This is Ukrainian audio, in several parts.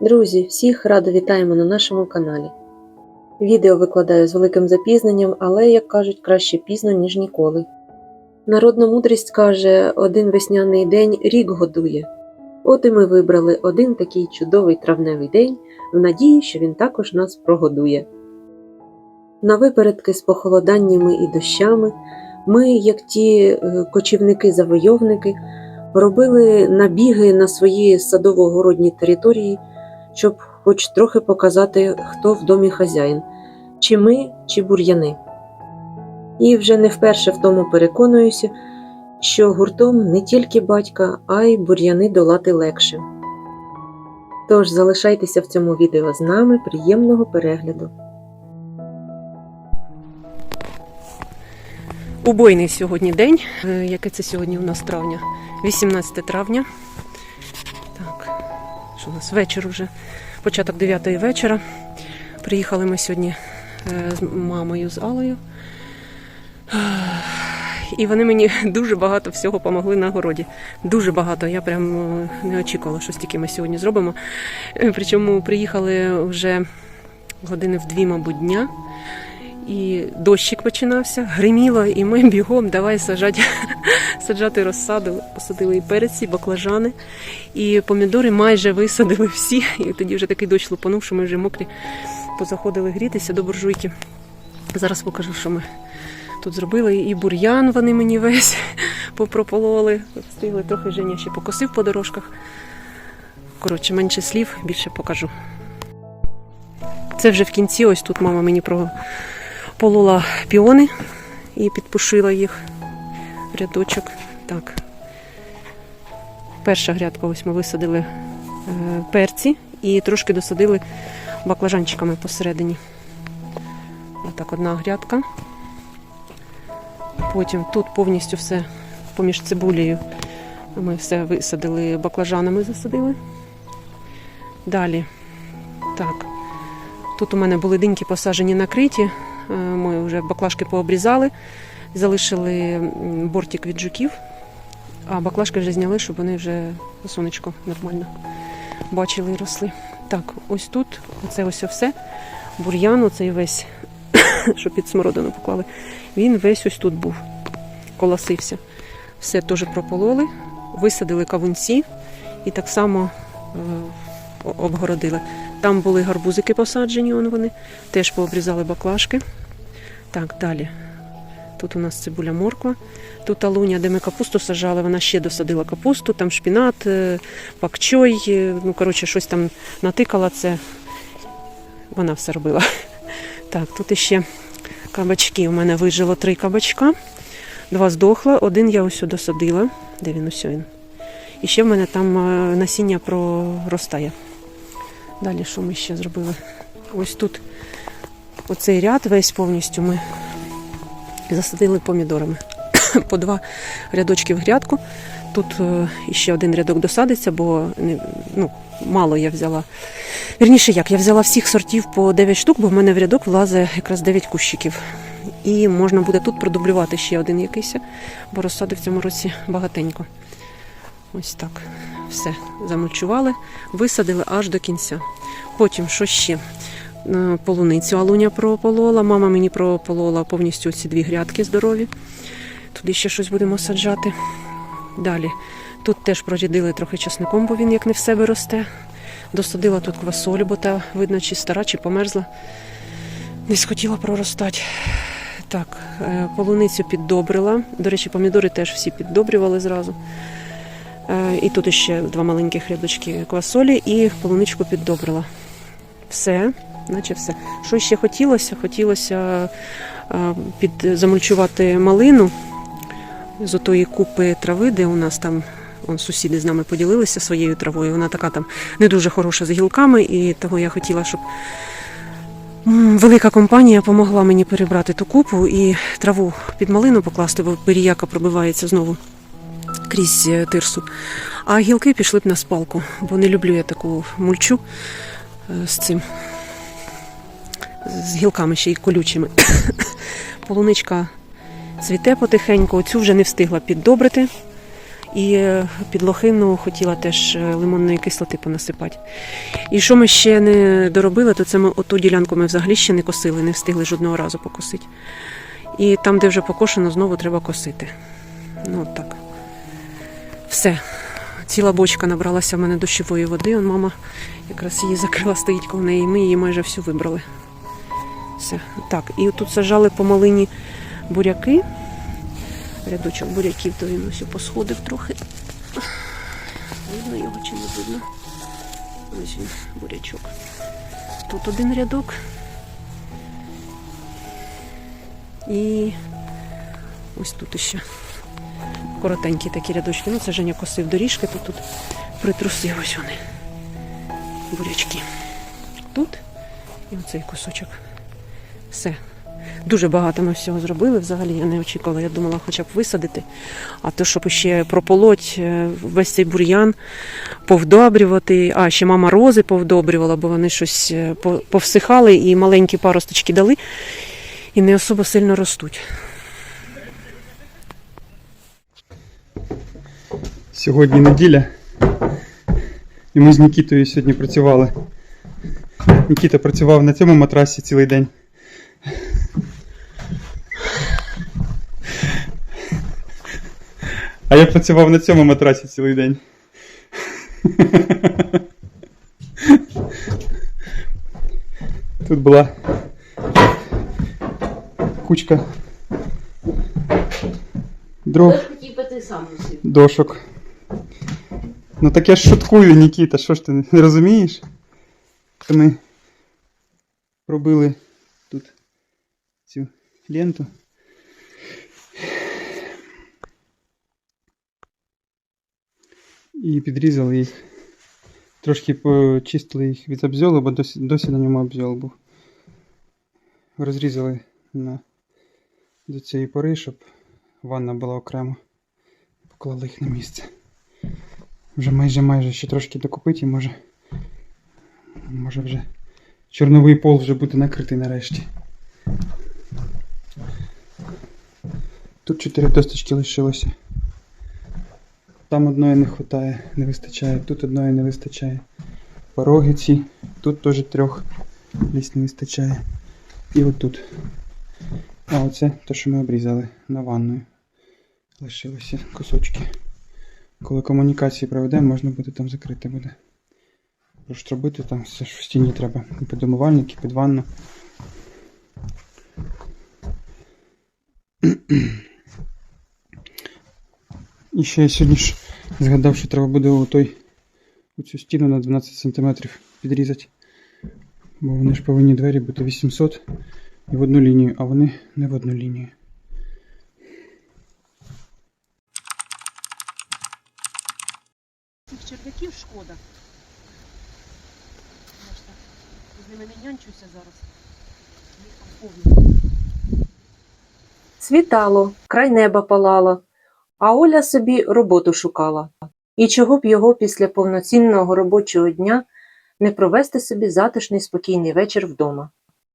Друзі, всіх радо вітаємо на нашому каналі. Відео викладаю з великим запізненням, але, як кажуть, краще пізно, ніж ніколи. Народна мудрість каже, один весняний день рік годує. От і ми вибрали один такий чудовий травневий день в надії, що він також нас прогодує. На випередки з похолоданнями і дощами ми, як ті е, кочівники-завойовники, робили набіги на свої садово-городні території, щоб хоч трохи показати, хто в домі хазяїн, чи ми, чи бур'яни. І вже не вперше в тому переконуюся, що гуртом не тільки батька, а й бур'яни долати легше. Тож залишайтеся в цьому відео з нами, приємного перегляду. Убойний сьогодні день. Е, Яке це сьогодні у нас травня? 18 травня. Що у нас вечір уже, початок 9 вечора. Приїхали ми сьогодні е, з мамою з Алою. І вони мені дуже багато всього допомогли на городі. Дуже багато. Я прям е, не очікувала, що стільки ми сьогодні зробимо. Е, Причому приїхали вже години в дві, мабуть, дня. І дощик починався, гриміло, і ми бігом давай саджати, саджати розсаду. Посадили і перець, і баклажани, і помідори майже висадили всі. І тоді вже такий дощ лупанув, що ми вже мокрі позаходили грітися до буржуйки. Зараз покажу, що ми тут зробили. І бур'ян вони мені весь попропололи. Встигли трохи Женя ще покосив по дорожках. Коротше, менше слів, більше покажу. Це вже в кінці, ось тут мама мені про полола піони і підпушила їх рядочок. Так. Перша грядка, ось ми висадили е, перці і трошки досадили баклажанчиками посередині. Отак одна грядка. Потім тут повністю все поміж цибулею. Ми все висадили баклажанами, засадили. Далі. Так. Тут у мене були диньки посаджені накриті. Е, Ми вже баклажки пообрізали, залишили бортик від жуків, а баклажки вже зняли, щоб вони вже сонечко нормально бачили і росли. Так, ось тут, оце ось все. Бур'ян, оцей весь, що під смородину поклали, він весь ось тут був, колосився. Все теж пропололи, висадили кавунці і так само е, обгородили. Там були гарбузики посаджені, он вони, теж пообрізали баклажки. Так, далі. Тут у нас цибуля морква. Тут алуня, де ми капусту сажали, вона ще досадила капусту, там шпінат, е, пакчой, е, ну, коротше, щось там натикала, це вона все робила. Так, тут іще кабачки. У мене вижило три кабачка, два здохла, один я ось досадила. Де він ось він? І ще в мене там е, насіння проростає. Далі що ми ще зробили? Ось тут оцей ряд весь повністю ми засадили помідорами. По два рядочки в грядку. Тут е, ще один рядок досадиться, бо ну, мало я взяла. Вірніше як, я взяла всіх сортів по 9 штук, бо в мене в рядок влазить якраз 9 кущиків. І можна буде тут продублювати ще один якийсь, бо розсади в цьому році багатенько. Ось так. Все замульчували, висадили аж до кінця. Потім що ще? Полуницю алуня прополола. Мама мені прополола повністю ці дві грядки здорові. Туди ще щось будемо саджати. Далі. Тут теж прорядили трохи часником, бо він як не в себе росте. Досадила тут квасолю, бо та видно, чи стара, чи померзла. Не схотіла проростати. Так, е, полуницю піддобрила. До речі, помідори теж всі піддобрювали зразу. Е, І тут ще два маленьких рядочки квасолі і полуничку піддобрила. Все, наче все. Що ще хотілося? Хотілося е, під, замульчувати малину з отої купи трави, де у нас там он, сусіди з нами поділилися своєю травою. Вона така там не дуже хороша з гілками, і того я хотіла, щоб велика компанія допомогла мені перебрати ту купу і траву під малину покласти, бо пиріяка пробивається знову крізь е, тирсу. А гілки пішли б на спалку, бо не люблю я таку мульчу е, з цим. З гілками ще й колючими. Полуничка цвіте потихеньку, цю вже не встигла піддобрити. І е, під лохину хотіла теж е, лимонної кислоти понасипати. І що ми ще не доробили, то це ми оту ділянку ми взагалі ще не косили, не встигли жодного разу покосити. І там, де вже покошено, знову треба косити. Ну от так. Все. Ціла бочка набралася в мене дощової води. Он мама якраз її закрила, стоїть коло неї. Ми її майже всю вибрали. Все. Так, і тут сажали по малині буряки. Рядочок буряків, то він ось посходив трохи. Видно його чи не видно? Ось він, бурячок. Тут один рядок. І ось тут іще коротенькі такі рядочки. Ну, це Женя косив доріжки, то тут притрусив ось вони. Бурячки. Тут і оцей кусочок. Все. Дуже багато ми всього зробили. Взагалі я не очікувала. Я думала хоча б висадити. А то, щоб ще прополоть е, весь цей бур'ян, повдобрювати. А ще мама рози повдобрювала, бо вони щось е, повсихали і маленькі паросточки дали, і не особо сильно ростуть. Сьогодні неділя. І ми з Нікітою сьогодні працювали. Нікіта працював на цьому матрасі цілий день. А я працював на цьому матрасі цілий день. Тут була кучка дров. Дошок. Ну так я ж шуткую, Нікіта, що ж ти не розумієш? Ми робили тут цю ленту. І підрізали їх. Трошки почистили їх від обзьолу, бо досі, досі на ньому обзьол був. Розрізали на, до цієї пори, щоб ванна була окремо поклали їх на місце. Вже майже майже ще трошки докупити і може. Може вже чорновий пол вже буде накритий нарешті. Тут чотири досточки лишилося. Там одної не вистачає, не вистачає, тут одної не вистачає. Пороги ці, тут теж трьох ліс не вистачає. І отут. А оце те, що ми обрізали на ванною лишилися кусочки. Коли комунікації проведемо, можна буде там закрити буде. Проштробити там все ж в стіні треба. І під умивальник, і під ванну. І ще я сьогодні ж згадав, що треба буде у той у цю стіну на 12 см підрізати. Бо вони ж повинні двері бути 800 і в одну лінію, а вони не в одну лінію. Цих черв'яків шкода. З ними не нянчуся зараз. Їх там. Світало, край неба палало, а Оля собі роботу шукала. І чого б його після повноцінного робочого дня не провести собі затишний спокійний вечір вдома.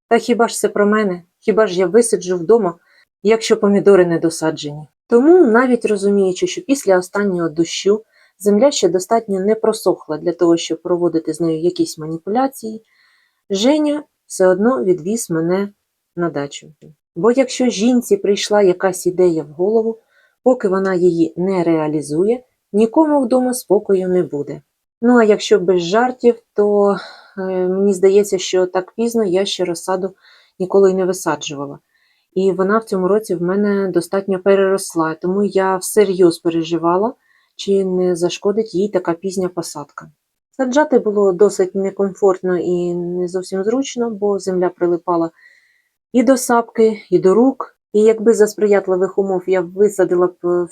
Та хіба ж це про мене? Хіба ж я висиджу вдома, якщо помідори не досаджені? Тому, навіть розуміючи, що після останнього дощу земля ще достатньо не просохла для того, щоб проводити з нею якісь маніпуляції, Женя все одно відвіз мене на дачу. Бо якщо жінці прийшла якась ідея в голову, поки вона її не реалізує, нікому вдома спокою не буде. Ну а якщо без жартів, то е, мені здається, що так пізно я ще розсаду ніколи не висаджувала. І вона в цьому році в мене достатньо переросла, тому я всерйоз переживала, чи не зашкодить їй така пізня посадка. Саджати було досить некомфортно і не зовсім зручно, бо земля прилипала і до сапки, і до рук. І якби за сприятливих умов я висадила б е,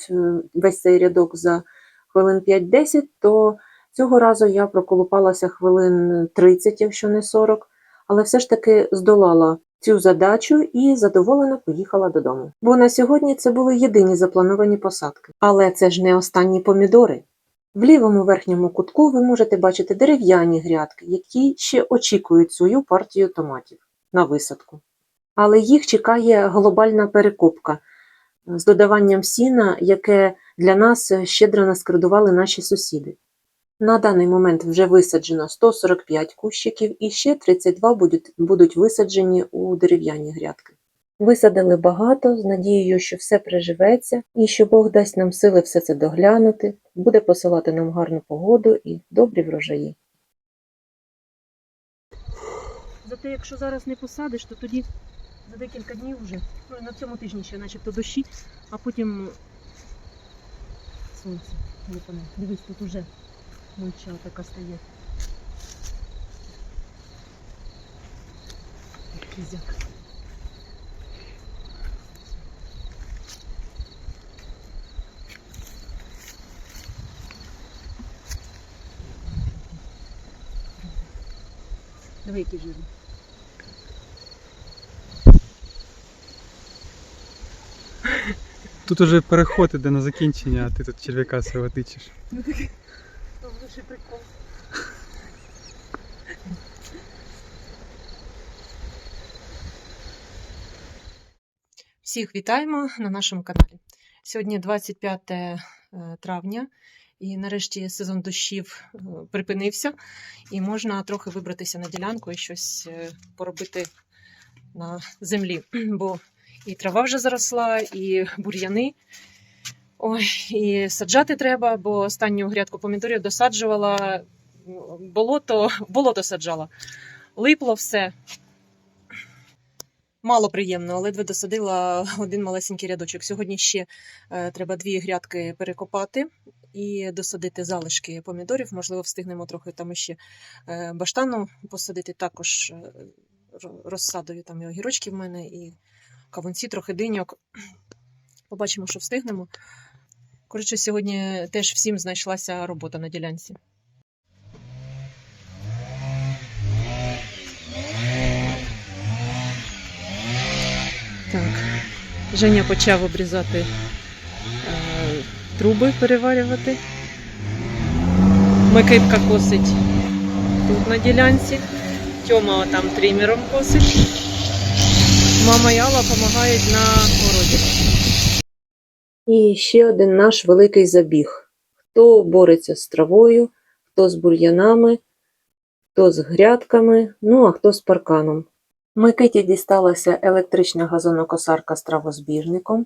весь цей рядок за хвилин 5-10, то цього разу я проколупалася хвилин 30, якщо не 40, але все ж таки здолала цю задачу і задоволено поїхала додому. Бо на сьогодні це були єдині заплановані посадки. Але це ж не останні помідори. В лівому верхньому кутку ви можете бачити дерев'яні грядки, які ще очікують свою партію томатів на висадку. Але їх чекає глобальна перекопка, з додаванням сіна, яке для нас щедро наскрадували наші сусіди. На даний момент вже висаджено 145 кущиків і ще 32 будуть, будуть висаджені у дерев'яні грядки. Висадили багато з надією, що все приживеться і що Бог дасть нам сили все це доглянути, буде посилати нам гарну погоду і добрі врожаї. Зате, якщо зараз не посадиш, то тоді за декілька днів вже, ну на цьому тижні ще начебто дощі, а потім сонце. Дивись, тут уже мульча така стає. Кізяк. Диви, який жирний. Тут уже переход іде на закінчення, а ти тут черв'яка свого тичеш. Там лише прикол. Всіх вітаємо на нашому каналі. Сьогодні 25 е, травня, і нарешті сезон дощів е, припинився, і можна трохи вибратися на ділянку і щось е, поробити на землі. Бо і трава вже заросла, і бур'яни. Ой, і саджати треба, бо останню грядку помідорів досаджувала болото, болото саджала. Липло все. Мало приємно, ледве досадила один малесенький рядочок. Сьогодні ще е, треба дві грядки перекопати і досадити залишки помідорів. Можливо, встигнемо трохи там ще е, баштану посадити. Також е, ро- розсадові там і огірочки в мене, і кавунці, трохи диньок. Побачимо, що встигнемо. Коротше, сьогодні теж всім знайшлася робота на ділянці. Так, Женя почав обрізати е, труби, переварювати. Микитка косить тут на ділянці. Тьома там трімером косить. Мама Алла допомагають на городі. І ще один наш великий забіг. Хто бореться з травою, хто з бур'янами, хто з грядками, ну а хто з парканом. Микиті дісталася електрична газонокосарка з травозбірником,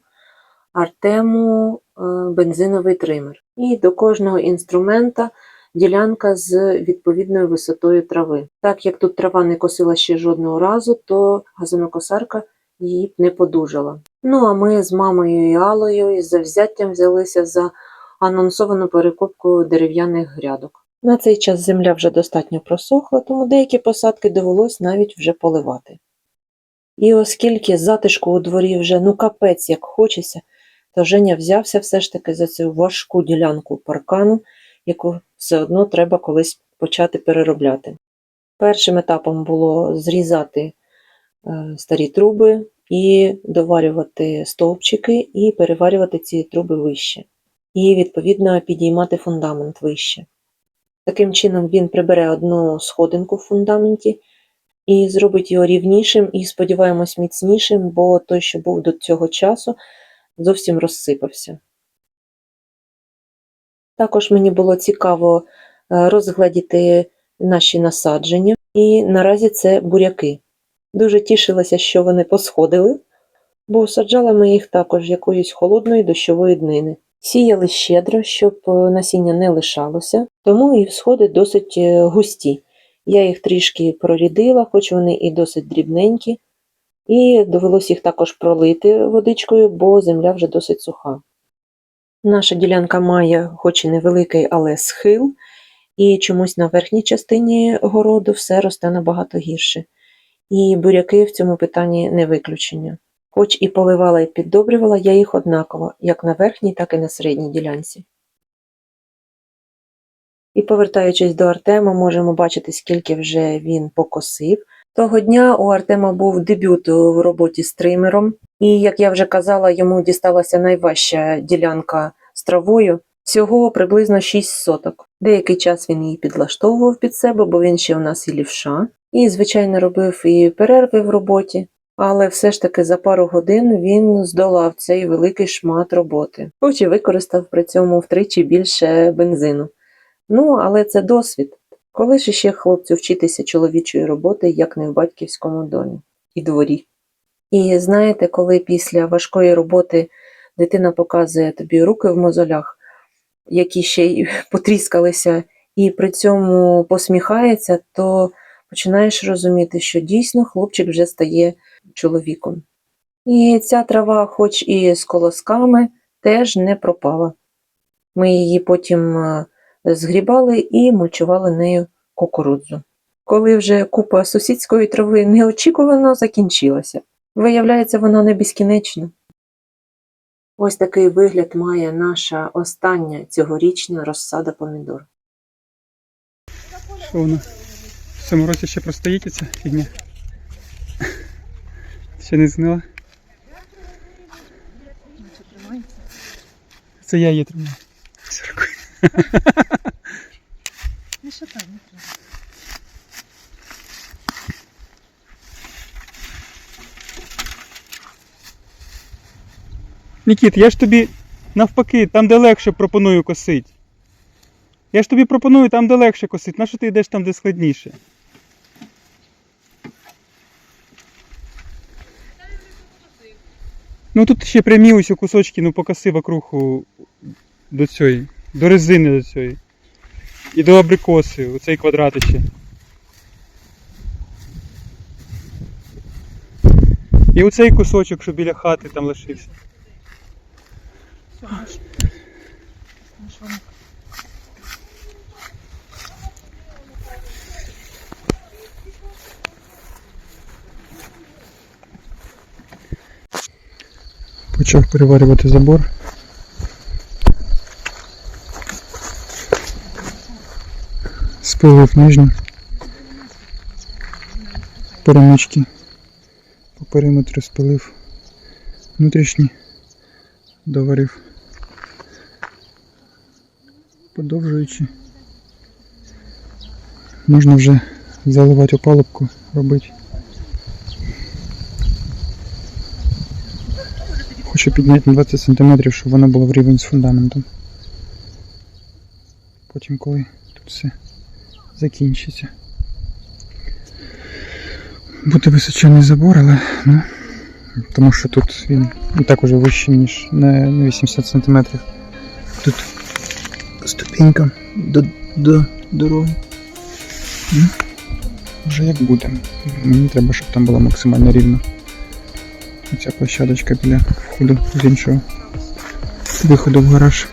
Артему е, бензиновий тример. І до кожного інструмента ділянка з відповідною висотою трави. Так як тут трава не косила ще жодного разу, то газонокосарка її б не подужала. Ну а ми з мамою і Алою із завзяттям взялися за анонсовану перекопку дерев'яних грядок. На цей час земля вже достатньо просохла, тому деякі посадки довелось навіть вже поливати. І оскільки затишку у дворі вже ну капець як хочеться, то Женя взявся все ж таки за цю важку ділянку паркану, яку все одно треба колись почати переробляти. Першим етапом було зрізати е, старі труби і доварювати стовпчики і переварювати ці труби вище. І, відповідно, підіймати фундамент вище. Таким чином він прибере одну сходинку в фундаменті і зробить його рівнішим і, сподіваємось, міцнішим, бо той, що був до цього часу, зовсім розсипався. Також мені було цікаво е, розгледіти наші насадження, і наразі це буряки. Дуже тішилася, що вони посходили, бо саджала ми їх також якоїсь холодної дощової днини. Сіяли щедро, щоб е, насіння не лишалося, тому і всходи досить е, густі. Я їх трішки прорідила, хоч вони і досить дрібненькі, і довелось їх також пролити водичкою, бо земля вже досить суха. Наша ділянка має, хоч і невеликий, але схил, і чомусь на верхній частині городу все росте набагато гірше. І буряки в цьому питанні не виключення. Хоч і поливала і піддобрювала я їх однаково, як на верхній, так і на середній ділянці. І повертаючись до Артема, можемо бачити, скільки вже він покосив. Того дня у Артема був дебют в роботі з тримером, і, як я вже казала, йому дісталася найважча ділянка з травою, всього приблизно 6 соток. Деякий час він її підлаштовував під себе, бо він ще у нас і лівша. І, звичайно, робив і перерви в роботі. Але все ж таки за пару годин він здолав цей великий шмат роботи, хоч і використав при цьому втричі більше бензину. Ну, але це досвід. Коли ж іще хлопцю вчитися чоловічої роботи, як не в батьківському домі і дворі. І знаєте, коли після важкої роботи дитина показує тобі руки в мозолях, які ще й потріскалися, і при цьому посміхається, то починаєш розуміти, що дійсно хлопчик вже стає чоловіком. І ця трава, хоч і з колосками, теж не пропала. Ми її потім е, згрібали і мульчували нею кукурудзу. Коли вже купа сусідської трави неочікувано закінчилася. Виявляється, вона не безкінечна. Ось такий вигляд має наша остання цьогорічна розсада помідор. Що воно? В цьому році ще простоїть ця фігня? Ще не знила? Це я її тримаю. Не шатай, не треба. Нікіт, я ж тобі навпаки, там де легше пропоную косить. Я ж тобі пропоную там, де легше косить. Нащо ти йдеш там, де складніше? Ну тут ще прямі ось кусочки, ну покоси вокруг до цієї, до резини до цієї. І до абрикоси, у цей квадрат ще. І у цей кусочок, що біля хати там лишився. Почав переварювати забор. Спилив нижню. Перемички. По периметру спилив внутрішні. Доварив. Подовжуючи. Можна вже заливати опалубку, робити. Хочу підняти на 20 см, щоб воно було в рівень з фундаментом. Потім, коли тут все закінчиться. Буде височений забор, але ну, тому що тут він і так уже вищий, ніж на, на 80 см. Тут ступенька до, до дороги. Ну, вже як буде. Мені треба, щоб там було максимально рівно. Оця площадочка біля входу з іншого виходу в гараж.